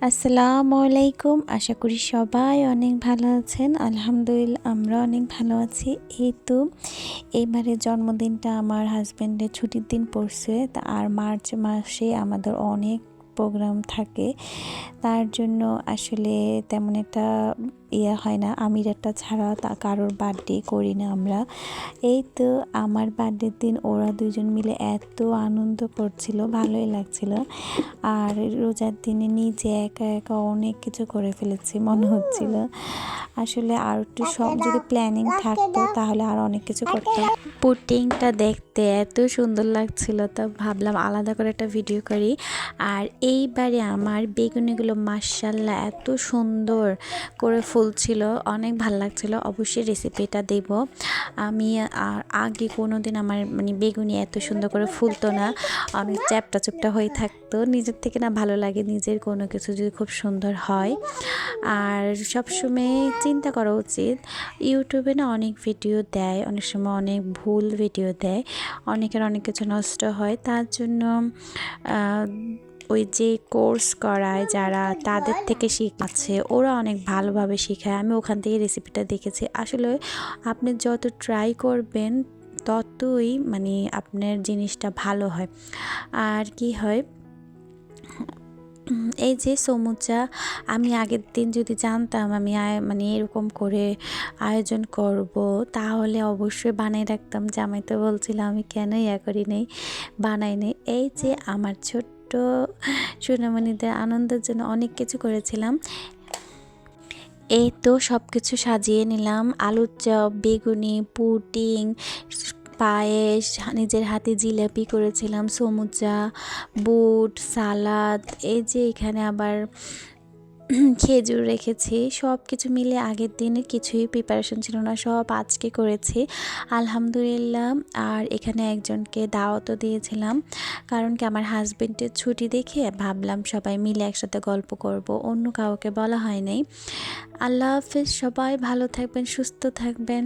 আসসালামু আলাইকুম। আশা করি সবাই অনেক ভালো আছেন। আলহামদুলিল্লাহ আমরা অনেক ভালো আছি। এই তো, এইবারে জন্মদিনটা আমার হাজব্যান্ডের ছুটির দিন পড়ছে। তা আর মার্চ মাসে আমাদের অনেক প্রোগ্রাম থাকে, তার জন্য আসলে তেমন একটা ইয়ে হয় না। আমির একটা ছাড়া তা কারোর বার্থডে করি না আমরা। এই তো আমার বার্থডের দিন ওরা দুজন মিলে এত আনন্দ করছিল, ভালোই লাগছিল। আর রোজার দিনে নিজে একা একা অনেক কিছু করে ফেলেছি মনে হচ্ছিল। আসলে আর একটু সব যদি প্ল্যানিং থাকতো তাহলে আর অনেক কিছু করতাম। পুটিংটা দেখতে এত সুন্দর লাগছিল, তো ভাবলাম আলাদা করে একটা ভিডিও করি। আর এইবারে আমার বেগুনিগুলো মার্শাল্লাহ এত সুন্দর করে ফুলছিল, অনেক ভালো লাগছিল। অবশ্যই রেসিপিটা দেব। আমি আগে কোনো দিন আমার মানে বেগুনি এত সুন্দর করে ফুলতো না। অনেক চ্যাপটা চুপটা হয়ে থাকতো। নিজের থেকে না ভালো লাগে, নিজের কোনো কিছু যদি খুব সুন্দর হয়। আর সবসময় চিন্তা করা উচিত, ইউটিউবে না অনেক ভিডিও দেয়, অনেক সময় অনেক ভুল ভিডিও দেয়, অনেকের অনেক কিছু নষ্ট হয়। তার জন্য ওই যে কোর্স করায় যারা তাদের থেকে শিখাচ্ছে, ওরা অনেক ভালোভাবে শেখায়। আমি ওখান থেকে রেসিপিটা দেখেছি। আসলে আপনি যত ট্রাই করবেন, ততই মানে আপনার জিনিসটা ভালো হয়। আর কি হয়, এই যে সমুচা, আমি আগের দিন যদি জানতাম আমি মানে এরকম করে আয়োজন করব, তাহলে অবশ্যই বানাই রাখতাম। জামাই তো বলছিলাম আমি কেন ইয়া করি নেই? বানাই নেই? এই যে আমার ছোট্ট সোনামণিদের আনন্দের জন্য অনেক কিছু করেছিলাম। এই তো সব কিছু সাজিয়ে নিলাম। আলুর চপ, বেগুনি পুটিং পায়েস, নিজের হাতে জিলাপি করেছিলাম, সমুচা, বুট, সালাদ, এই যে এখানে আবার খেজুর রেখেছি সব কিছু মিলে আগের দিনে কিছুই প্রিপারেশন ছিল না, সব আজকে করেছি। আলহামদুলিল্লাহ, আর এখানে একজনকে দাওয়াতও দিয়েছিলাম। কারণ কি আমার হাজবেন্ডের ছুটি দেখে ভাবলাম সবাই মিলে একসাথে গল্প করব, অন্য কাউকে বলা হয় নাই। আল্লাহ হাফিজ, সবাই ভালো থাকবেন, সুস্থ থাকবেন।